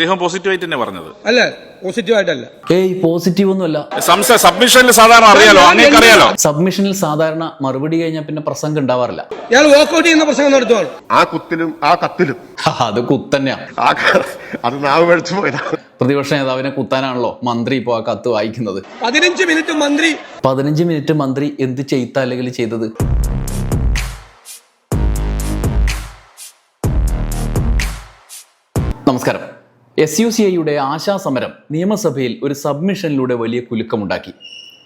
അദ്ദേഹം പോസിറ്റീവായിട്ട് തന്നെ പറഞ്ഞത്. അല്ല ഏയ് പോസിറ്റീവ് ഒന്നുമല്ല. സംശയ സബ്മിഷനിൽ സാധാരണ അറിയാലോ? അങ്ങേക്ക് അറിയാലോ? സബ്മിഷനിൽ സാധാരണ മറുപടി കഴിഞ്ഞാൽ പിന്നെ പ്രസംഗം ഉണ്ടാവാറില്ല. ഞാൻ വാക്കൗട്ട് ചെയ്യുന്ന പ്രസംഗം നടത്തുവാണ്. ആ കുത്തിലും ആ കത്തിലും. അത് കുത്തന്നെയാ. ആ ക- അത് നാവ് പോയതാണ് പ്രതിപക്ഷ നേതാവിനെ കുത്താനാണല്ലോ മന്ത്രി ഇപ്പോൾ ആ കത്ത് വായിക്കുന്നത്. പതിനഞ്ച് മിനിറ്റ് മന്ത്രി പതിനഞ്ച് മിനിറ്റ് മന്ത്രി എന്ത് ചെയ്ത അല്ലെങ്കിൽ ചെയ്തത്? നമസ്കാരം. എസ് യു സി ഐയുടെ ആശാസമരം നിയമസഭയിൽ ഒരു സബ്മിഷനിലൂടെ വലിയ കുലുക്കമുണ്ടാക്കി.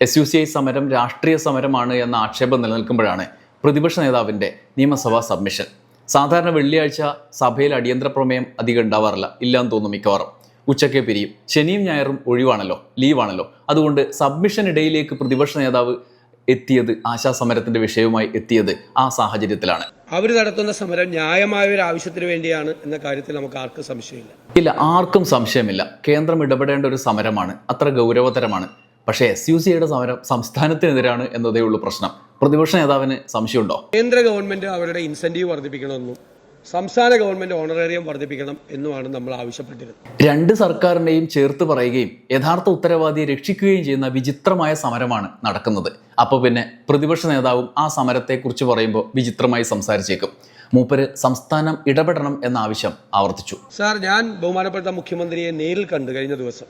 എസ് യു സി ഐ സമരം രാഷ്ട്രീയ സമരമാണ് എന്ന ആക്ഷേപം നിലനിൽക്കുമ്പോഴാണ് പ്രതിപക്ഷ നേതാവിന്റെ നിയമസഭാ സബ്മിഷൻ. സാധാരണ വെള്ളിയാഴ്ച സഭയിൽ അടിയന്തര പ്രമേയം അധികം ഉണ്ടാവാറില്ല. ഇല്ലാന്ന് തോന്നുന്നു മിക്കവാറും. ഉച്ചയ്ക്ക് പിരിയും. ശനിയും ഞായറും ഒഴിവാണല്ലോ ലീവാണല്ലോ. അതുകൊണ്ട് സബ്മിഷൻ ഇടയിലേക്ക് പ്രതിപക്ഷ നേതാവ് എത്തിയത് ആശാസമരത്തിന്റെ വിഷയവുമായി എത്തിയത് ആ സാഹചര്യത്തിലാണ്. അവർ നടത്തുന്ന സമരം ന്യായമായ ഒരു ആവശ്യത്തിന് വേണ്ടിയാണ് എന്ന കാര്യത്തിൽ നമുക്ക് ആർക്കും സംശയമില്ല. ഇല്ല ആർക്കും സംശയമില്ല. കേന്ദ്രം ഇടപെടേണ്ട ഒരു സമരമാണ്. അത്ര ഗൗരവതരമാണ്. പക്ഷേ എസ് യു സിയുടെ സമരം സംസ്ഥാനത്തിനെതിരാണ് എന്നതേ ഉള്ളൂ പ്രശ്നം. പ്രതിപക്ഷ നേതാവിന് സംശയമുണ്ടോ? കേന്ദ്ര ഗവൺമെന്റ് അവരുടെ ഇൻസെന്റീവ് വർദ്ധിപ്പിക്കണമെന്നും സംസ്ഥാന ഗവൺമെന്റ് ഓണറേറിയം വർദ്ധിപ്പിക്കണം എന്നുമാണ് നമ്മൾ ആവശ്യപ്പെട്ടിരുന്നത്. രണ്ട് സർക്കാരിനെയും ചേർത്ത് പറയുകയും യഥാർത്ഥ ഉത്തരവാദിയെ രക്ഷിക്കുകയും ചെയ്യുന്ന വിചിത്രമായ സമരമാണ് നടക്കുന്നത്. അപ്പോൾ പിന്നെ പ്രതിപക്ഷ നേതാവും ആ സമരത്തെക്കുറിച്ച് പറയുമ്പോൾ വിചിത്രമായി സംസാരിച്ചേക്കും. മൂപ്പര് സംസ്ഥാനം ഇടപെടണം എന്ന ആവശ്യം ആവർത്തിച്ചു. സാർ ഞാൻ ബഹുമാനപ്പെട്ട മുഖ്യമന്ത്രിയെ നേരിൽ കണ്ടു കഴിഞ്ഞ ദിവസം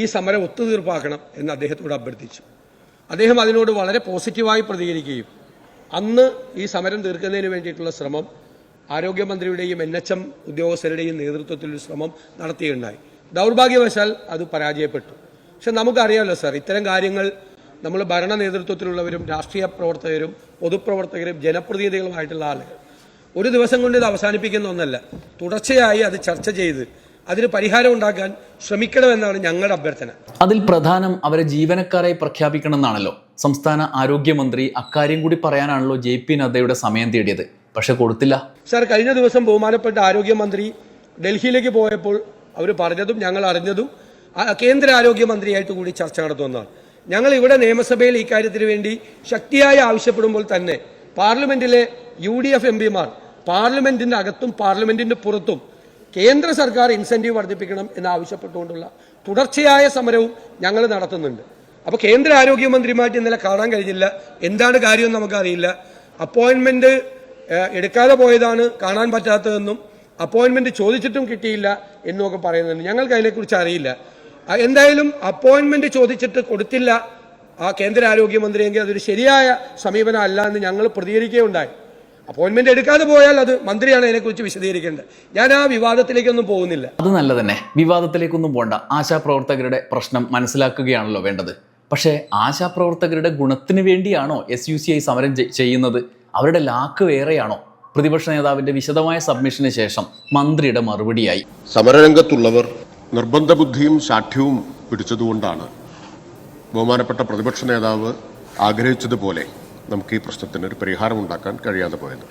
ഈ സമരം ഒത്തുതീർപ്പാക്കണം എന്ന് അദ്ദേഹത്തോട് അഭ്യർത്ഥിച്ചു. അദ്ദേഹം അതിനോട് വളരെ പോസിറ്റീവായി പ്രതികരിക്കുകയും അന്ന് ഈ സമരം തീർക്കുന്നതിന് വേണ്ടിയിട്ടുള്ള ശ്രമം ആരോഗ്യമന്ത്രിയുടെയും എൻ എച്ച് എം ഉദ്യോഗസ്ഥരുടെയും നേതൃത്വത്തിൽ ഒരു ശ്രമം നടത്തിയുണ്ടായി ദൗർഭാഗ്യവശാൽ അത് പരാജയപ്പെട്ടു. പക്ഷെ നമുക്കറിയാമല്ലോ സാർ ഇത്തരം കാര്യങ്ങൾ നമ്മൾ ഭരണ നേതൃത്വത്തിലുള്ളവരും രാഷ്ട്രീയ പ്രവർത്തകരും പൊതുപ്രവർത്തകരും ജനപ്രതിനിധികളുമായിട്ടുള്ള ആളുകൾ ഒരു ദിവസം കൊണ്ട് ഇത് അവസാനിപ്പിക്കുന്ന ഒന്നല്ല. തുടർച്ചയായി അത് ചർച്ച ചെയ്ത് അതിന് പരിഹാരം ഉണ്ടാക്കാൻ ശ്രമിക്കണമെന്നാണ് ഞങ്ങളുടെ അഭ്യർത്ഥന. അതിൽ പ്രധാനം അവരെ ജീവനക്കാരെ പ്രഖ്യാപിക്കണമെന്നാണല്ലോ സംസ്ഥാന ആരോഗ്യമന്ത്രി അക്കാര്യം കൂടി പറയാനാണല്ലോ ജെ പി നദ്ദയുടെ സമയം തേടിയത്. പക്ഷെ കൊടുത്തില്ല. സാർ കഴിഞ്ഞ ദിവസം ബഹുമാനപ്പെട്ട ആരോഗ്യമന്ത്രി ഡൽഹിയിലേക്ക് പോയപ്പോൾ അവർ പറഞ്ഞതും ഞങ്ങൾ അറിഞ്ഞതും കേന്ദ്ര ആരോഗ്യമന്ത്രിയായിട്ട് കൂടി ചർച്ച നടത്തുന്നതാണ്. ഞങ്ങൾ ഇവിടെ നിയമസഭയിൽ ഇക്കാര്യത്തിന് വേണ്ടി ശക്തിയായി ആവശ്യപ്പെടുമ്പോൾ തന്നെ പാർലമെന്റിലെ യു ഡി എഫ് എം പിമാർ പാർലമെന്റിന്റെ അകത്തും പാർലമെന്റിന്റെ പുറത്തും കേന്ദ്ര സർക്കാർ ഇൻസെന്റീവ് വർദ്ധിപ്പിക്കണം എന്ന് ആവശ്യപ്പെട്ടുകൊണ്ടുള്ള തുടർച്ചയായ സമരവും ഞങ്ങൾ നടത്തുന്നുണ്ട്. അപ്പോൾ കേന്ദ്ര ആരോഗ്യമന്ത്രിയുമായിട്ട് ഇന്നലെ കാണാൻ കഴിഞ്ഞില്ല. എന്താണ് കാര്യമെന്ന് നമുക്കറിയില്ല. അപ്പോയിന്റ്മെന്റ് എടുക്കാതെ പോയതാണ് കാണാൻ പറ്റാത്തതെന്നും അപ്പോയിന്റ്മെന്റ് ചോദിച്ചിട്ടും കിട്ടിയില്ല എന്നൊക്കെ പറയുന്നുണ്ട്. ഞങ്ങൾക്ക് അതിനെക്കുറിച്ച് അറിയില്ല. എന്തായാലും അപ്പോയിന്റ്മെന്റ് ചോദിച്ചിട്ട് കൊടുത്തില്ല. ആ കേന്ദ്ര ആരോഗ്യമന്ത്രിയെങ്കിൽ അതൊരു ശരിയായ സമീപനം അല്ല എന്ന് ഞങ്ങൾ പ്രതികരിക്കുകയുണ്ടായി. അപ്പോയിന്റ്മെന്റ് എടുക്കാതെ പോയാൽ അത് മന്ത്രിയാണ് അതിനെക്കുറിച്ച് വിശദീകരിക്കേണ്ടത്. ഞാൻ ആ വിവാദത്തിലേക്കൊന്നും പോകുന്നില്ല. അത് നല്ല തന്നെ വിവാദത്തിലേക്കൊന്നും പോണ്ട. ആശാപ്രവർത്തകരുടെ പ്രശ്നം മനസ്സിലാക്കുകയാണല്ലോ വേണ്ടത്. പക്ഷേ ആശാപ്രവർത്തകരുടെ ഗുണത്തിന് വേണ്ടിയാണോ എസ് യു സി ഐ സമരം ചെയ്യുന്നത്? അവരുടെ ലാക്ക് വേറെയാണോ? പ്രതിപക്ഷ നേതാവിന്റെ വിശദമായ സബ്മിഷന് ശേഷം മന്ത്രിയുടെ മറുപടിയായി. സമരരംഗത്തുള്ളവർ നിർബന്ധ ബുദ്ധിയും സാഠ്യവും പിടിച്ചതുകൊണ്ടാണ്. ബഹുമാനപ്പെട്ട പ്രതിപക്ഷ നേതാവ് ആഗ്രഹിച്ചതുപോലെ നമുക്ക് ഈ പ്രശ്നത്തിന് ഒരു പരിഹാരം ഉണ്ടാക്കാൻ കഴിയാതെ പോയത്.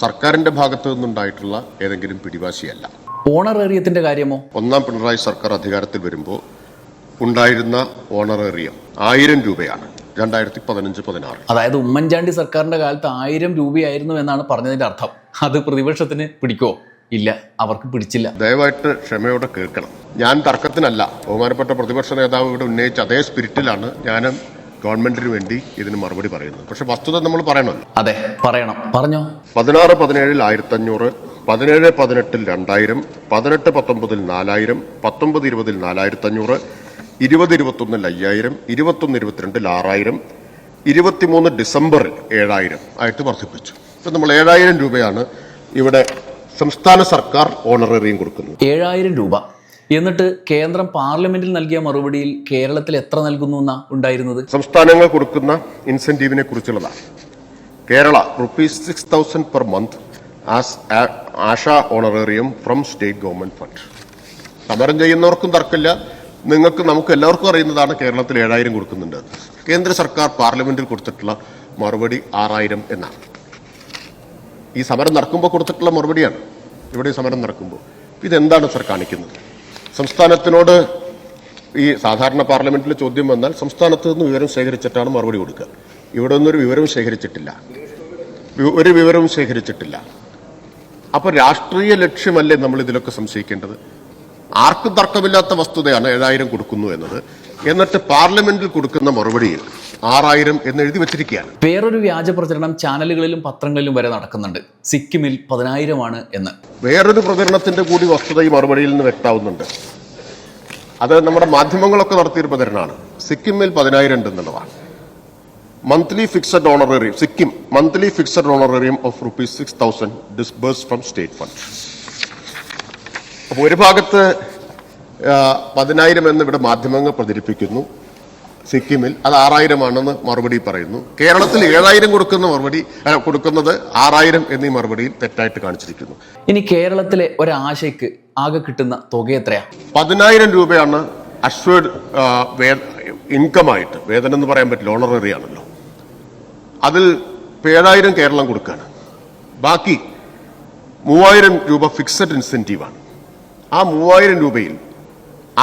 സർക്കാരിന്റെ ഭാഗത്തു നിന്നുണ്ടായിട്ടുള്ള ഏതെങ്കിലും പിടിവാശിയല്ല. ഓണറേറിയത്തിന്റെ കാര്യമോ? ഒന്നാം പിണറായി സർക്കാർ അധികാരത്തിൽ വരുമ്പോൾ ഉണ്ടായിരുന്ന ഓണറേറിയം ആയിരം രൂപയാണ്. രണ്ടായിരത്തി പതിനഞ്ച് പതിനാറ്. അതായത് ഉമ്മൻചാണ്ടി സർക്കാരിന്റെ കാലത്ത് ആയിരം രൂപയായിരുന്നു എന്നാണ് പറഞ്ഞതിന്റെ അർത്ഥം. അത് പ്രതിപക്ഷത്തിന് പിടിക്കോ? ഇല്ല അവർക്ക് പിടിച്ചില്ല. ദയവായിട്ട് ക്ഷമയോടെ കേൾക്കണം. ഞാൻ തർക്കത്തിനല്ല. ബഹുമാനപ്പെട്ട പ്രതിപക്ഷ നേതാവ് ഇവിടെ ഉന്നയിച്ച അതേ സ്പിരിറ്റിലാണ് ഞാനും ഗവൺമെന്റിന് വേണ്ടി ഇതിന് മറുപടി പറയുന്നത്. പക്ഷെ വസ്തുത നമ്മൾ പറയണമല്ലോ. അതെ പറയണം. പറഞ്ഞോ? പതിനാറ് പതിനേഴിൽ ആയിരത്തി അഞ്ഞൂറ് പതിനേഴ് പതിനെട്ടിൽ രണ്ടായിരം പതിനെട്ട് പത്തൊമ്പതിൽ നാലായിരം പത്തൊമ്പത് ഇരുപതിൽ നാലായിരത്തി അഞ്ഞൂറ് ഇരുപത് ഇരുപത്തൊന്നിൽ അയ്യായിരം ഇരുപത്തൊന്ന് ഇരുപത്തിരണ്ടിൽ ആറായിരം ഇരുപത്തിമൂന്ന് ഡിസംബറിൽ ഏഴായിരം ആയിട്ട് വർദ്ധിപ്പിച്ചു. ഇപ്പം നമ്മൾ ഏഴായിരം രൂപയാണ് ഇവിടെ സംസ്ഥാന സർക്കാർ ഓണറേറിയം കൊടുക്കുന്നത്. ഏഴായിരം രൂപ. എന്നിട്ട് കേന്ദ്രം പാർലമെന്റിൽ നൽകിയ മറുപടിയിൽ കേരളത്തിൽ എത്ര നൽകുന്നു എന്നാ ഉണ്ടായിരുന്നത്? സംസ്ഥാനങ്ങൾ കൊടുക്കുന്ന ഇൻസെന്റീവിനെ കുറിച്ചുള്ളതാണ്. Kerala rupees six thousand per month as Asha honorarium from state government fund. സമരം ചെയ്യുന്നവർക്കും തർക്കമില്ല. നിങ്ങൾക്ക് നമുക്ക് എല്ലാവർക്കും അറിയുന്നതാണ് കേരളത്തിൽ ഏഴായിരം കൊടുക്കുന്നുണ്ട്. കേന്ദ്ര സർക്കാർ പാർലമെന്റിൽ കൊടുത്തിട്ടുള്ള മറുപടി ആറായിരം എന്നാണ്. ഈ സമരം നടക്കുമ്പോൾ കൊടുത്തിട്ടുള്ള മറുപടിയാണ്. ഇവിടെ സമരം നടക്കുമ്പോൾ. ഇതെന്താണ് സർ കാണിക്കുന്നത്? സംസ്ഥാനത്തിനോട് ഈ സാധാരണ പാർലമെന്റിൽ ചോദ്യം വന്നാൽ സംസ്ഥാനത്ത് നിന്ന് വിവരം ശേഖരിച്ചിട്ടാണ് മറുപടി കൊടുക്കുക. ഇവിടെ നിന്നൊരു വിവരം ശേഖരിച്ചിട്ടില്ല. ഒരു വിവരവും ശേഖരിച്ചിട്ടില്ല. അപ്പോൾ രാഷ്ട്രീയ ലക്ഷ്യമല്ലേ നമ്മൾ ഇതിലൊക്കെ സംശയിക്കേണ്ടത്? ആർക്കും തർക്കമില്ലാത്ത വസ്തുതയാണ് ഏഴായിരം കൊടുക്കുന്നു എന്നത്. എന്നിട്ട് പാർലമെന്റിൽ കൊടുക്കുന്ന മറുപടിയിൽ ആറായിരം എന്ന് എഴുതി വെച്ചിരിക്കുകയാണ്. വേറൊരു വ്യാജ പ്രചരണം ചാനലുകളിലും പത്രങ്ങളിലും വരെ നടക്കുന്നുണ്ട്. സിക്കിമിൽ പതിനായിരമാണ് എന്ന്. വേറൊരു പ്രചരണത്തിന്റെ കൂടി വസ്തുത ഈ മറുപടിയിൽ നിന്ന് വ്യക്തമാവുന്നുണ്ട്. അത് നമ്മുടെ മാധ്യമങ്ങളൊക്കെ നടത്തിയൊരു പ്രചരണമാണ്. സിക്കിമിൽ പതിനായിരം ഉണ്ട് എന്നുള്ളതാണ് monthly fixed honorarium Sikkim monthly fixed honorarium of rupees six thousand disburse from state fund അപ്പോൾ ഒരു ഭാഗത്ത് പതിനായിരം എന്ന് ഇവിടെ മാധ്യമങ്ങൾ പ്രചരിപ്പിക്കുന്നു സിക്കിമിൽ. അത് ആറായിരമാണെന്ന് മറുപടി പറയുന്നു. കേരളത്തിൽ ഏഴായിരം കൊടുക്കുന്ന മറുപടി കൊടുക്കുന്നത് ആറായിരം എന്നീ മറുപടിയിൽ തെറ്റായിട്ട് കാണിച്ചിരിക്കുന്നു. ഇനി കേരളത്തിലെ ഒരാശയ്ക്ക് ആകെ കിട്ടുന്ന തുക എത്രയാ? പതിനായിരം രൂപയാണ് അഷ്വേർഡ് ഇൻകമായിട്ട് വേതനം എന്ന് പറയാൻ പറ്റില്ല ഓണററി ആണല്ലോ. അതിൽ ഏഴായിരം കേരളം കൊടുക്കുകയാണ് ബാക്കി മൂവായിരം രൂപ ഫിക്സഡ് ഇൻസെന്റീവാണ്. ആ മൂവായിരം രൂപയിൽ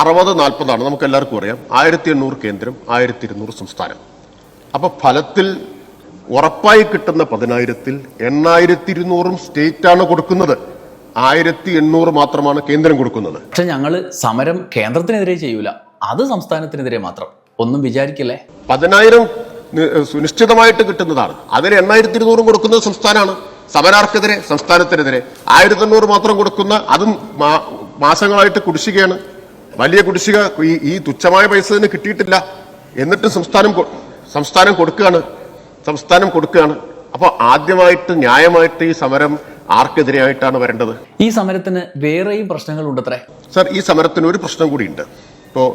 അറുപത് നാൽപ്പതാണ് നമുക്ക് എല്ലാവർക്കും അറിയാം. ആയിരത്തി എണ്ണൂറ് കേന്ദ്രം ആയിരത്തി ഇരുന്നൂറ് സംസ്ഥാനം. അപ്പൊ ഫലത്തിൽ ഉറപ്പായി കിട്ടുന്ന പതിനായിരത്തിൽ എണ്ണായിരത്തി ഇരുന്നൂറും സ്റ്റേറ്റാണ് കൊടുക്കുന്നത്. ആയിരത്തി എണ്ണൂറ് മാത്രമാണ് കേന്ദ്രം കൊടുക്കുന്നത്. പക്ഷെ ഞങ്ങൾ സമരം കേന്ദ്രത്തിനെതിരെ ചെയ്യൂല. അത് സംസ്ഥാനത്തിനെതിരെ മാത്രം. ഒന്നും വിചാരിക്കില്ലേ? പതിനായിരം സുനിശ്ചിതമായിട്ട് കിട്ടുന്നതാണ്. അതിൽ എണ്ണായിരത്തി ഇരുന്നൂറും കൊടുക്കുന്നത് സംസ്ഥാനമാണ്. സമരാർക്കെതിരെ സംസ്ഥാനത്തിനെതിരെ ആയിരത്തി എണ്ണൂറ് മാത്രം കൊടുക്കുന്ന അതും മാസങ്ങളായിട്ട് കുടിശ്ശികയാണ്. വലിയ കുടിശ്ശിക ഈ ഈ തുച്ഛമായ പൈസ തന്നെ കിട്ടിയിട്ടില്ല. എന്നിട്ടും സംസ്ഥാനം സംസ്ഥാനം കൊടുക്കുകയാണ്. സംസ്ഥാനം കൊടുക്കുകയാണ്. അപ്പോൾ ആദ്യമായിട്ട് ന്യായമായിട്ട് ഈ സമരം ആർക്കെതിരെയായിട്ടാണ് വരേണ്ടത്? ഈ സമരത്തിന് വേറെയും പ്രശ്നങ്ങൾ ഉണ്ടത്രേ സർ ഈ സമരത്തിന് ഒരു പ്രശ്നം കൂടിയുണ്ട്. ഇപ്പോൾ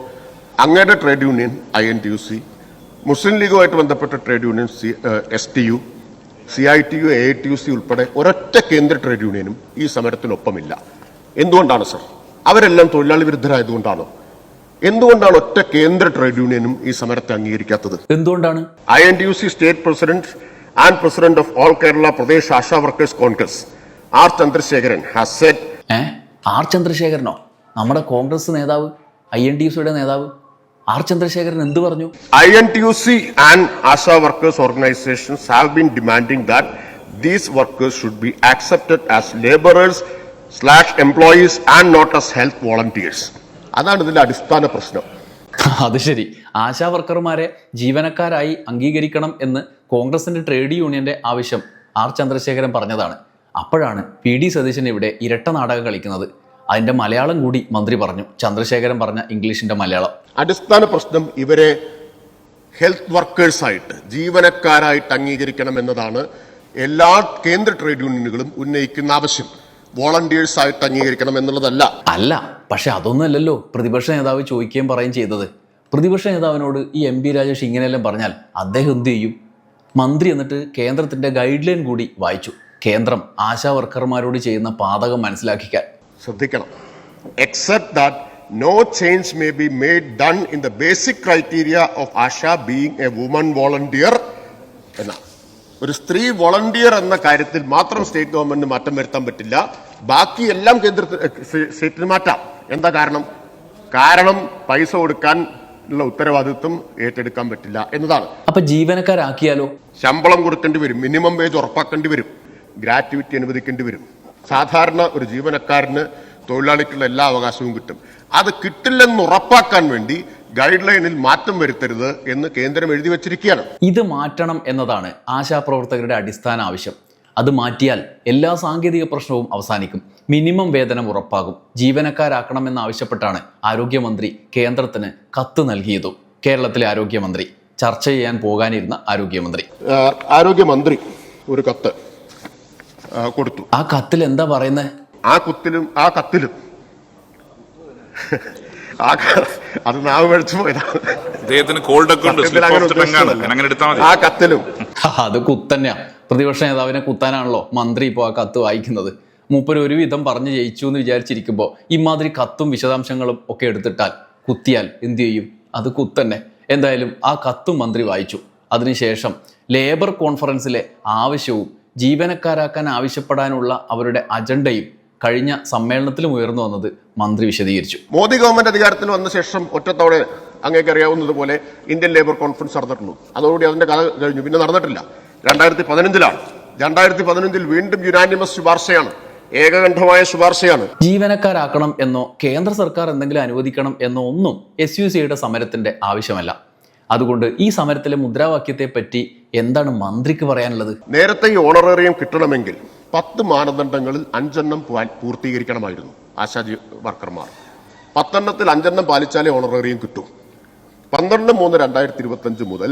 അങ്ങയുടെ trade union I N T U C Muslim ലീഗുമായിട്ട് ബന്ധപ്പെട്ട trade union C S T U C I T U A T U C ഉൾപ്പെടെ ഒരൊറ്റ കേന്ദ്ര ട്രേഡ് യൂണിയനും ഈ സമരത്തിനൊപ്പമില്ല. എന്തുകൊണ്ടാണ് സർ? അവരെല്ലാം തൊഴിലാളി വിരുദ്ധരായതുകൊണ്ടാണോ? എന്തുകൊണ്ടാണ് ഒറ്റ കേന്ദ്ര ട്രേഡ് യൂണിയനും ഈ സമരത്തെ അംഗീകരിക്കാത്തത്? എന്തുകൊണ്ടാണ്? I N T U C state president and president of all Kerala Pradesh Asha workers Congress R Chandrasekharan has set R ചന്ദ്രശേഖരനോ? നമ്മുടെ കോൺഗ്രസ് നേതാവ് ഐ എൻ ടി യു സിയുടെ നേതാവ് ആർ ചന്ദ്രശേഖരൻ എന്ത് പറഞ്ഞു? I N T U C and Asha workers organisation have been demanding that these workers should be accepted as laborers slash employees and not as health volunteers അതാണ് ഇതിന്റെ അടിസ്ഥാന പ്രശ്നം. അത് ശരി. ആശാ വർക്കർമാരെ ജീവനക്കാരായി അംഗീകരിക്കണം എന്ന് കോൺഗ്രസിന്റെ ട്രേഡ് യൂണിയന്റെ ആവശ്യം ആർ ചന്ദ്രശേഖരൻ പറഞ്ഞതാണ്. അപ്പോഴാണ് പി ഡി സതീശൻ ഇവിടെ ഇരട്ട നാടകം കളിക്കുന്നത്. അതിന്റെ മലയാളം കൂടി മന്ത്രി പറഞ്ഞു. ചന്ദ്രശേഖരൻ പറഞ്ഞ ഇംഗ്ലീഷിന്റെ മലയാളം. അടിസ്ഥാന പ്രശ്നം ഇവരെ ഹെൽത്ത് വർക്കേഴ്സായിട്ട് ജീവനക്കാരായിട്ട് അംഗീകരിക്കണം എന്നതാണ് എല്ലാ കേന്ദ്ര ട്രേഡ് യൂണിയനുകളും ഉന്നയിക്കുന്ന ആവശ്യം. വോളണ്ടിയേഴ്സ് ആയിട്ട് അംഗീകരിക്കണം എന്നുള്ളതല്ല. അല്ല പക്ഷെ അതൊന്നുമല്ലല്ലോ. പ്രതിപക്ഷ നേതാവ് ചോദിക്കുകയും പറയുകയും ചെയ്തത്. പ്രതിപക്ഷ നേതാവിനോട് ഈ എം പി രാജേഷ് ഇങ്ങനെയെല്ലാം പറഞ്ഞാൽ അദ്ദേഹം എന്ത് ചെയ്യും? മന്ത്രി എന്നിട്ട് കേന്ദ്രത്തിന്റെ ഗൈഡ് ലൈൻ കൂടി വായിച്ചു. കേന്ദ്രം ആശാ വർക്കർമാരോട് ചെയ്യുന്ന പാതകം മനസ്സിലാക്കിക്കാൻ. ശ്രദ്ധിക്കണം. Except that no change may be made done in the basic criteria of Asha being a woman volunteer എന്നാണ്. ഒരു സ്ത്രീ വോളണ്ടിയർ എന്ന കാര്യത്തിൽ മാത്രം സ്റ്റേറ്റ് ഗവൺമെന്റിന് മാറ്റം വരുത്താൻ പറ്റില്ല. ബാക്കി എല്ലാം കേന്ദ്ര സ്റ്റേറ്റിന് മാറ്റാം. എന്താ കാരണം? കാരണം പൈസ കൊടുക്കാൻ ഉള്ള ഉത്തരവാദിത്വം ഏറ്റെടുക്കാൻ പറ്റില്ല എന്നതാണ്. അപ്പൊ ജീവനക്കാരാക്കിയാലോ? ശമ്പളം കൊടുക്കേണ്ടി വരും. മിനിമം വേജ് ഉറപ്പാക്കേണ്ടി വരും. ഗ്രാറ്റുവിറ്റി അനുവദിക്കേണ്ടി വരും. സാധാരണ ഒരു ജീവനക്കാരന് തൊഴിലാളിക്കുള്ള എല്ലാ അവകാശവും കിട്ടും. അത് കിട്ടില്ലെന്ന് ഉറപ്പാക്കാൻ വേണ്ടി ഗൈഡ് ലൈനിൽ മാറ്റം വരുത്തരുത് എന്ന് കേന്ദ്രം എഴുതി വച്ചിരിക്കുകയാണ്. ഇത് മാറ്റണം എന്നതാണ് ആശാപ്രവർത്തകരുടെ അടിസ്ഥാന ആവശ്യം. അത് മാറ്റിയാൽ എല്ലാ സാങ്കേതിക പ്രശ്നവും അവസാനിക്കും. മിനിമം വേതനം ഉറപ്പാകും. ജീവനക്കാരാക്കണമെന്ന് ആവശ്യപ്പെട്ടാണ് ആരോഗ്യമന്ത്രി കേന്ദ്രത്തിന് കത്ത് നൽകിയത്. കേരളത്തിലെ ആരോഗ്യമന്ത്രി ചർച്ച ചെയ്യാൻ പോകാനിരുന്ന ആരോഗ്യമന്ത്രി. ആരോഗ്യമന്ത്രി ഒരു കത്ത് കൊടുത്തു. ആ കത്തിൽ എന്താ പറയുന്നത് ആ കുത്തിലും ആ കത്തിലും. ആ അത് നാവ് മേടിച്ചു പോയതാണ് അദ്ദേഹത്തിന് ആ കത്തിലും. അത് കുത്തന്നെയാ. പ്രതിപക്ഷ നേതാവിനെ കുത്താനാണല്ലോ മന്ത്രി ഇപ്പോ ആ കത്ത് വായിക്കുന്നത്. മൂപ്പര് ഒരുവിധം പറഞ്ഞ് ജയിച്ചു എന്ന് വിചാരിച്ചിരിക്കുമ്പോൾ ഇമാതിരി കത്തും വിശദാംശങ്ങളും ഒക്കെ എടുത്തിട്ടാൽ കുത്തിയാൽ എന്ത് ചെയ്യും? അത് കുത്തന്നെ. എന്തായാലും ആ കത്തും മന്ത്രി വായിച്ചു. അതിനുശേഷം ലേബർ കോൺഫറൻസിലെ ആവശ്യവും ജീവനക്കാരാക്കാൻ ആവശ്യപ്പെടാനുള്ള അവരുടെ അജണ്ടയും കഴിഞ്ഞ സമ്മേളനത്തിലും ഉയർന്നു വന്നത് മന്ത്രി വിശദീകരിച്ചു. മോദി ഗവൺമെന്റ് അധികാരത്തിൽ വന്ന ശേഷം ഒറ്റത്തോടെ അങ്ങേക്ക് അറിയാവുന്നതുപോലെ ഇന്ത്യൻ ലേബർ കോൺഫറൻസ് നടന്നിട്ടുണ്ട് അതോടുകൂടി അതിന്റെ കഥ കഴിഞ്ഞു. പിന്നെ നടന്നിട്ടില്ല. രണ്ടായിരത്തി പതിനഞ്ചിലാണ് രണ്ടായിരത്തി പതിനഞ്ചിൽ വീണ്ടും യുനാനിമസ് ശുപാർശയാണ്. ഏകകണ്ഠമായ ശുപാർശയാണ്. ജീവനക്കാരാക്കണം എന്നോ കേന്ദ്ര സർക്കാർ എന്തെങ്കിലും അനുവദിക്കണം എന്നോ ഒന്നും എസ് യു സിയുടെ സമരത്തിന്റെ ആവശ്യമല്ല. അതുകൊണ്ട് ഈ സമരത്തിലെ മുദ്രാവാക്യത്തെ പറ്റി എന്താണ് മന്ത്രിക്ക് പറയാനുള്ളത്? നേരത്തെ ഈ ഓണറേറിയം കിട്ടണമെങ്കിൽ പത്ത് മാനദണ്ഡങ്ങളിൽ അഞ്ചെണ്ണം പൂർത്തീകരിക്കണമായിരുന്നു ആശാജി വർക്കർമാർ. പത്തെണ്ണത്തിൽ അഞ്ചെണ്ണം പാലിച്ചാലേ ഓണറേറിയം കിട്ടും. പന്ത്രണ്ട് മൂന്ന് രണ്ടായിരത്തി ഇരുപത്തി അഞ്ച് മുതൽ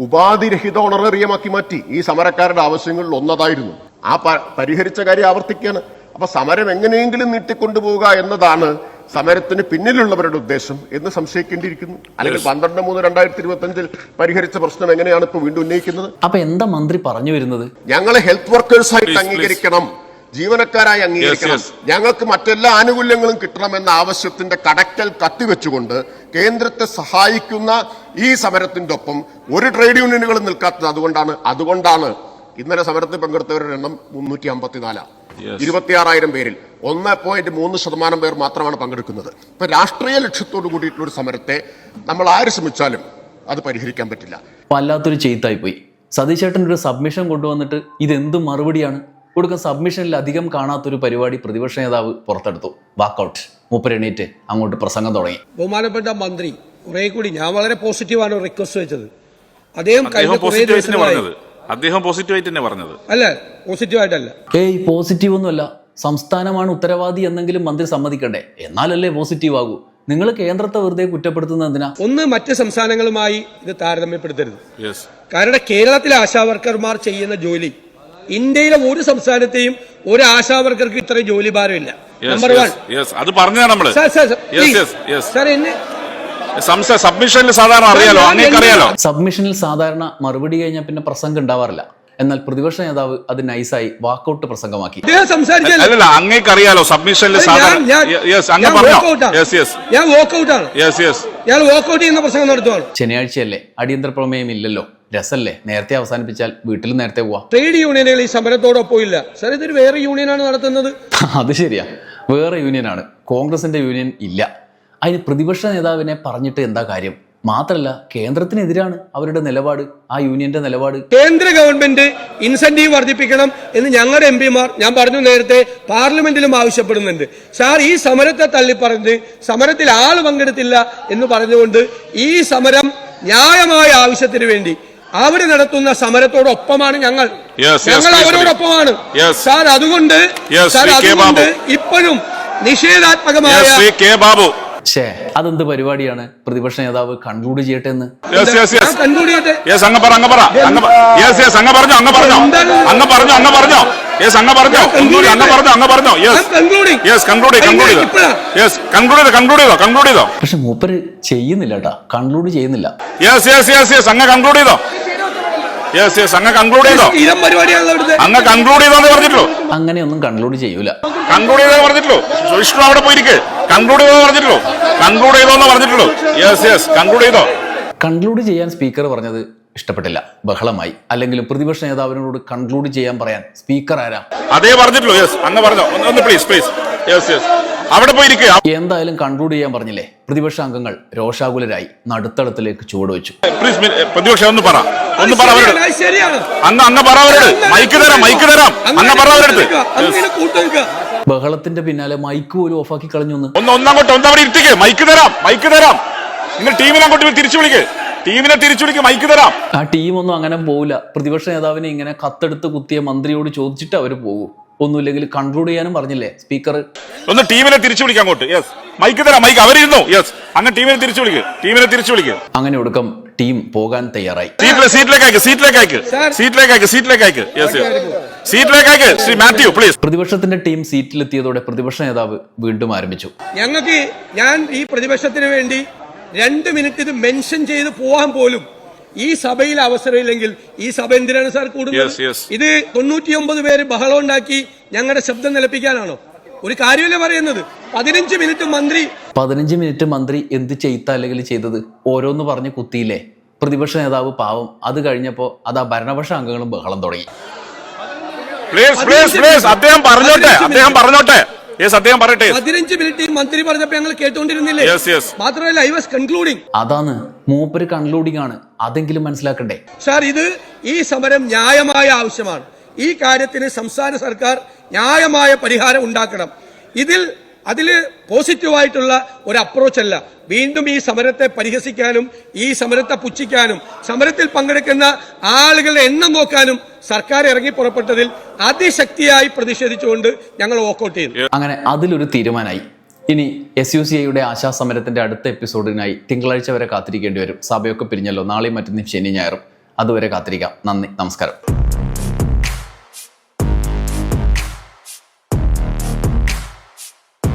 ഉപാധിരഹിത ഓണറേറിയമാക്കി മാറ്റി. ഈ സമരക്കാരുടെ ആവശ്യങ്ങളിൽ ഒന്നതായിരുന്നു. ആ പരിഹരിച്ച കാര്യം ആവർത്തിക്കുകയാണ് അപ്പൊ സമരം എങ്ങനെയെങ്കിലും നീട്ടിക്കൊണ്ടുപോവുക എന്നതാണ് സമരത്തിന് പിന്നിലുള്ളവരുടെ ഉദ്ദേശം എന്ന് സംശയിക്കേണ്ടിയിരിക്കുന്നു. അല്ലെങ്കിൽ പന്ത്രണ്ട് മൂന്ന് രണ്ടായിരത്തി ഇരുപത്തി അഞ്ചിൽ പരിഹരിച്ച പ്രശ്നം എങ്ങനെയാണ് ഇപ്പൊ വീണ്ടും ഉന്നയിക്കുന്നത്? അപ്പൊ എന്താ മന്ത്രി പറഞ്ഞു വരുന്നത്? ഞങ്ങളെ ഹെൽത്ത് വർക്കേഴ്സ് ആയിട്ട് Please, please. അംഗീകരിക്കണം. ജീവനക്കാരായി അംഗീകരിക്കണം. ഞങ്ങൾക്ക് മറ്റെല്ലാ ആനുകൂല്യങ്ങളും കിട്ടണമെന്ന ആവശ്യത്തിന്റെ കടക്കൽ കത്തിവെച്ചുകൊണ്ട് കേന്ദ്രത്തെ സഹായിക്കുന്ന ഈ സമരത്തിന്റെ ഒപ്പം ഒരു ട്രേഡ് യൂണിയനുകളും നിൽക്കാത്തത് അതുകൊണ്ടാണ്. അതുകൊണ്ടാണ് ഇന്നലെ സമരത്തിൽ പങ്കെടുത്തവരുടെ എണ്ണം മുന്നൂറ്റി അമ്പത്തിനാലാണ്. ഇരുപത്തിയാറായിരം പേരിൽ ഒന്ന് പോയിന്റ് മൂന്ന് ശതമാനം പേർ മാത്രമാണ് പങ്കെടുക്കുന്നത്. ഇപ്പൊ രാഷ്ട്രീയ ലക്ഷ്യത്തോടു കൂടിയിട്ടുള്ള ഒരു സമരത്തെ നമ്മൾ ആര് ശ്രമിച്ചാലും അത് പരിഹരിക്കാൻ പറ്റില്ല. വല്ലാത്തൊരു ചെയ്ത്തായി പോയി. സതീശേട്ടൻ ഒരു സബ്മിഷൻ കൊണ്ടുവന്നിട്ട് ഇതെന്ത് മറുപടിയാണ്? കൊടുക്കാൻ സബ്മിഷനിൽ അധികം കാണാത്തൊരു പരിപാടി പ്രതിപക്ഷ നേതാവ് പുറത്തെടുത്തു. വാക്കൗട്ട് മൂപ്പരെണീറ്റ് അങ്ങോട്ട് പ്രസംഗം തുടങ്ങി. ബഹുമാനപ്പെട്ട മന്ത്രി കുറെ കൂടി ഞാൻ വളരെ പോസിറ്റീവാണ് റിക്വസ്റ്റ് വെച്ചത്. അദ്ദേഹം കഴിഞ്ഞ കുറേ ദിവസങ്ങളായി അദ്ദേഹം പോസിറ്റീവ് ആയിട്ട് തന്നെ പറഞ്ഞത്? അല്ല പോസിറ്റീവായിട്ടല്ല ഏയ് പോസിറ്റീവ് ഒന്നുമല്ല. സംസ്ഥാനമാണ് ഉത്തരവാദി എന്നെങ്കിലും മന്ത്രി സമ്മതിക്കണ്ടേ? എന്നാലല്ലേ പോസിറ്റീവ് ആകൂ. നിങ്ങൾ കേന്ദ്രത്തെ വെറുതെ കുറ്റപ്പെടുത്തുന്നത് എന്തിനാ? ഒന്ന് മറ്റ് സംസ്ഥാനങ്ങളുമായി ഇത് താരതമ്യപ്പെടുത്തരുത്. യെസ് കാരണം കേരളത്തിലെ ആശാവർക്കർമാർ ചെയ്യുന്ന ജോലി ഇന്ത്യയിലെ ഒരു സംസ്ഥാനത്തെയും ഒരു ആശാവർക്കർക്ക് ഇത്രയും ജോലി ഭാരമില്ല. നമ്പർ വൺ യെസ് അത് പറഞ്ഞതാണ് നമ്മൾ. Sir sir yes yes yes sir എന്നെ സബ്മിഷനിൽ സാധാരണ അറിയാലോ? അറിയാലോ സബ്മിഷനിൽ സാധാരണ മറുപടി കഴിഞ്ഞാൽ പിന്നെ പ്രസംഗം ഉണ്ടാവാറില്ല. എന്നാൽ പ്രതിപക്ഷ നേതാവ് അത് നൈസായി വാക്കൗട്ട് പ്രസംഗമാക്കി. അല്ലല്ല അങ്ങേക്ക് അറിയാലോ സബ്മിഷനിൽ സാധാരണ യെസ് അങ്ങ് ഞാൻ പറഞ്ഞോ? walkout ആണ്. Yes yes. ഞാൻ വോക്കൗട്ട് യെസ് യെസ്. ഞാൻ വോക്കൗട്ട് ചെയ്യുന്ന പ്രസംഗം നടത്തുവാണ്. ശനിയാഴ്ചയല്ലേ? അടിയന്തര പ്രമേയം ഇല്ലല്ലോ. രസല്ലേ? നേരത്തെ അവസാനിപ്പിച്ചാൽ വീട്ടിൽ നേരത്തെ പോവാ. ട്രേഡ് യൂണിയനുകൾ ഈ സമരത്തോടൊപ്പം ഇല്ല. സാർ ഇതൊരു വേറെ യൂണിയനാണ് നടത്തുന്നത്. അത് ശരിയാ. വേറെ യൂണിയനാണ്. കോൺഗ്രസിന്റെ യൂണിയൻ ഇല്ല. അതിന് പ്രതിപക്ഷ നേതാവിനെ പറഞ്ഞിട്ട് എന്താ കാര്യം? മാത്രല്ല കേന്ദ്രത്തിനെതിരാണ് അവരുടെ നിലപാട് ആ യൂണിയന്റെ നിലപാട്. കേന്ദ്ര ഗവൺമെന്റ് ഇൻസെന്റീവ് വർദ്ധിപ്പിക്കണം എന്ന് ഞങ്ങളുടെ എം പിമാർ ഞാൻ പറഞ്ഞു നേരത്തെ പാർലമെന്റിലും ആവശ്യപ്പെടുന്നുണ്ട്. സാർ ഈ സമരത്തെ തള്ളിപ്പറഞ്ഞ് സമരത്തിൽ ആൾ പങ്കെടുത്തില്ല എന്ന് പറഞ്ഞുകൊണ്ട് ഈ സമരം ന്യായമായ ആവശ്യത്തിന് വേണ്ടി അവർ നടത്തുന്ന സമരത്തോടൊപ്പമാണ് ഞങ്ങൾ. ഞങ്ങൾ അവരോടൊപ്പമാണ്. സാർ അതുകൊണ്ട് സാർ അതുകൊണ്ട് ബാബു. ഇപ്പോഴും നിഷേധാത്മകമായ കെ ബാബു. ഷേ അതെന്ത് പരിപാടിയാണ്? പ്രതിപക്ഷ നേതാവ് കൺക്ലൂഡ് ചെയ്യട്ടെ എന്ന്? യെസ് യെസ് ഞാൻ യെസ് ചെയ്യട്ടെ? യെസ് അങ്ങ് പറ അങ്ങ് പറ. അങ്ങ് യെസ് യെസ് അങ്ങ് പറഞ്ഞോ അങ്ങ് പറഞ്ഞോ. എന്താണ്? അങ്ങ് പറഞ്ഞോ അങ്ങ് യെസ് അങ്ങ് പറഞ്ഞോ. ഒന്നുകൂടി അങ്ങ് പറഞ്ഞോ അങ്ങ് പറഞ്ഞോ. Yes concluding yes conclude conclude ചെയ്തോ യെസ് കൺക്ലൂഡ് ചെയ്തോ കൺക്ലൂഡ് ചെയ്തോ കൺക്ലൂഡ് ചെയ്തോ. പക്ഷെ മൂപ്പര് ചെയ്യുന്നില്ല കേട്ടാ കൺക്ലൂഡ് ചെയ്യുന്നില്ല. യെസ് യെസ് യെസ് യെസ് അങ്ങ് കൺക്ലൂഡ് ചെയ്തോ. യെസ് യെസ് അങ്ങ് കൺക്ലൂഡ് ചെയ്തോ. സ്ഥിരം പരിപാടിയാണല്ലോ ഇവിടുത്തെ. അങ്ങ് കൺക്ലൂഡ് ചെയ്തോന്ന് പറഞ്ഞിട്ടുള്ളൂ. അങ്ങനെയൊന്നും കൺക്ലൂഡ് ചെയ്യൂല. കൺക്ലൂഡ് ചെയ്തോ പറഞ്ഞിട്ടുള്ളൂ. വിഷ്ണു അവിടെ പോയിരിക്കെ. കൺക്ലൂഡ് ചെയ്തോ പറഞ്ഞിട്ടുള്ളൂ. കൺക്ലൂഡ് ചെയ്തോന്ന് പറഞ്ഞിട്ടുള്ളൂ. യെസ് യെസ് കൺക്ലൂഡ് ചെയ്തോ. കൺക്ലൂഡ് ചെയ്യാൻ സ്പീക്കർ പറഞ്ഞത് ഇഷ്ടപ്പെട്ടില്ല. ബഹളമായി. അല്ലെങ്കിൽ പ്രതിപക്ഷ നേതാവിനോട് കൺക്ലൂഡ് ചെയ്യാൻ പറയാൻ സ്പീക്കർ ആരാ? അതേ പറഞ്ഞിട്ടുള്ളൂ. യെസ് അങ്ങ് പറഞ്ഞോ. ഒന്ന് പ്ലീസ് പ്ലീസ് യെസ് യെസ് അവിടെ പോയിരിക്കുക. എന്തായാലും കൺക്ലൂഡ് ചെയ്യാൻ പറഞ്ഞില്ലേ? പ്രതിപക്ഷ അംഗങ്ങൾ രോഷാകുലരായി നടുത്തളത്തിലേക്ക് ചുവടുവെച്ചു പ്ലീസ് പ്രതിപക്ഷം ഒന്ന് പറ. ഒന്ന് പറ അവരോട്. അത് അങ്ങ് അങ്ങ് പറ അവരോട്. മൈക്ക് തരാം മൈക്ക് തരാം. അങ്ങ് പറ കൂട്ടുനിൽക്കുക. ബഹളത്തിന്റെ പിന്നാലെ മൈക്ക് പോലും ഓഫാക്കി കളഞ്ഞു എന്ന്. ഒന്ന് ഒന്നങ്ങോട്ട് ഒന്നവിടെ ഇരുത്തിക്ക്. മൈക്ക് തരാം മൈക്ക് തരാം. നിങ്ങൾ ടീമിനെ അങ്ങോട്ട് തിരിച്ചു വിളിക്ക്. ടീമിനെ തിരിച്ചു വിളിക്ക് മൈക്ക് തരാം. ആ ടീമൊന്നും അങ്ങനെ പോവില്ല. പ്രതിപക്ഷ നേതാവിനെ ഇങ്ങനെ കത്തെടുത്ത് കുത്തിയ മന്ത്രിയോട് ചോദിച്ചിട്ട് അവർ പോകും. ഒന്നുമില്ലെങ്കിൽ കൺക്ലൂഡ് ചെയ്യാനും പറഞ്ഞില്ലേ? സ്പീക്കർ ഒന്ന് ടീമിനെ തിരിച്ചു വിളിക്കാം അങ്ങോട്ട്. യെസ് മൈക്ക് തരാം മൈക്ക് അവരിരുന്നു? യെസ് അങ്ങ് ടീമിനെ തിരിച്ചു വിളിക്ക്. ടീമിനെ തിരിച്ചു വിളിക്ക്. അങ്ങനെ ഒടുക്കം ടീം പോകാൻ തയ്യാറായി. സീറ്റിലെ സീറ്റിലേക്ക് അയക്ക് സീറ്റിലേക്ക് അയക്ക്. സീറ്റിലേക്ക് അയക്ക് സീറ്റിലേക്ക് അയക്ക്. യെസ് യെസ് സീറ്റിലേക്ക് അയക്ക്. ശ്രീ മാത്യു പ്ലീസ് പ്രതിപക്ഷത്തിന്റെ ടീം സീറ്റിലെത്തിയതോടെ പ്രതിപക്ഷ നേതാവ് വീണ്ടും ആരംഭിച്ചു. ഞങ്ങൾക്ക് ഞാൻ ഈ പ്രതിപക്ഷത്തിന് വേണ്ടി രണ്ട് മിനിറ്റ് ഇത് മെൻഷൻ ചെയ്ത് പോവാൻ പോലും ഈ സഭയിൽ അവസരമില്ലെങ്കിൽ ഈ സഭ എന്തിനാണ് സാർ കൂടുതൽ ഇത് തൊണ്ണൂറ്റിയൊമ്പത് പേര് ബഹളം ഉണ്ടാക്കി ഞങ്ങളുടെ ശബ്ദം നിലപ്പിക്കാനാണോ? ഒരു കാര്യമല്ലേ പറയുന്നത്? പതിനഞ്ച് മിനിറ്റ് മന്ത്രി പതിനഞ്ച് മിനിറ്റ് മന്ത്രി എന്ത് ചെയ്ത അല്ലെങ്കിൽ ചെയ്തത് ഓരോന്ന് പറഞ്ഞ് കുത്തിയില്ലേ? പ്രതിപക്ഷ നേതാവ് പാവം. അത് കഴിഞ്ഞപ്പോൾ അത് ആ ഭരണപക്ഷ അംഗങ്ങളും ബഹളം തുടങ്ങി. പ്ലീസ് പ്ലീസ് പ്ലീസ് അദ്ദേഹം പറഞ്ഞോട്ടെ അദ്ദേഹം പറഞ്ഞോട്ടെ. യെസ് അദ്ദേഹം പറയട്ടെ. പതിനഞ്ച് മിനിറ്റ് മന്ത്രി പറഞ്ഞപ്പോൾ ഞങ്ങൾ യെസ് യെസ് മാത്രമല്ല ഐ വാസ് കൺക്ലൂഡിംഗ് അതാണ് മൂപ്പര് കൺക്ലൂഡിംഗ് ആണ്. അതെങ്കിലും മനസ്സിലാക്കണ്ടേ? സാർ ഇത് ഈ സമരം ന്യായമായ ആവശ്യമാണ്. ഈ കാര്യത്തിന് സംസ്ഥാന സർക്കാർ ന്യായമായ പരിഹാരം ഉണ്ടാക്കണം. ഇതിൽ അതിൽ പോസിറ്റീവായിട്ടുള്ള ഒരു അപ്രോച്ച് അല്ല വീണ്ടും ഈ സമരത്തെ പരിഹസിക്കാനും ഈ സമരത്തെ പുച്ഛിക്കാനും സമരത്തിൽ പങ്കെടുക്കുന്ന ആളുകളുടെ എണ്ണം നോക്കാനും സർക്കാർ ഇറങ്ങി പുറപ്പെട്ടതിൽ അതിശക്തിയായി പ്രതിഷേധിച്ചുകൊണ്ട് ഞങ്ങൾ വോക്കൗട്ട് ചെയ്തു അങ്ങനെ അതിലൊരു തീരുമാനമായി. ഇനി എസ് യു സി ഐയുടെ ആശാസമരത്തിന്റെ അടുത്ത എപ്പിസോഡിനായി തിങ്കളാഴ്ച വരെ കാത്തിരിക്കേണ്ടി വരും. സഭയൊക്കെ പിരിഞ്ഞല്ലോ. നാളെയും മറ്റൊന്നും ശനി ഞായറും. അതുവരെ കാത്തിരിക്കാം. നന്ദി. നമസ്കാരം.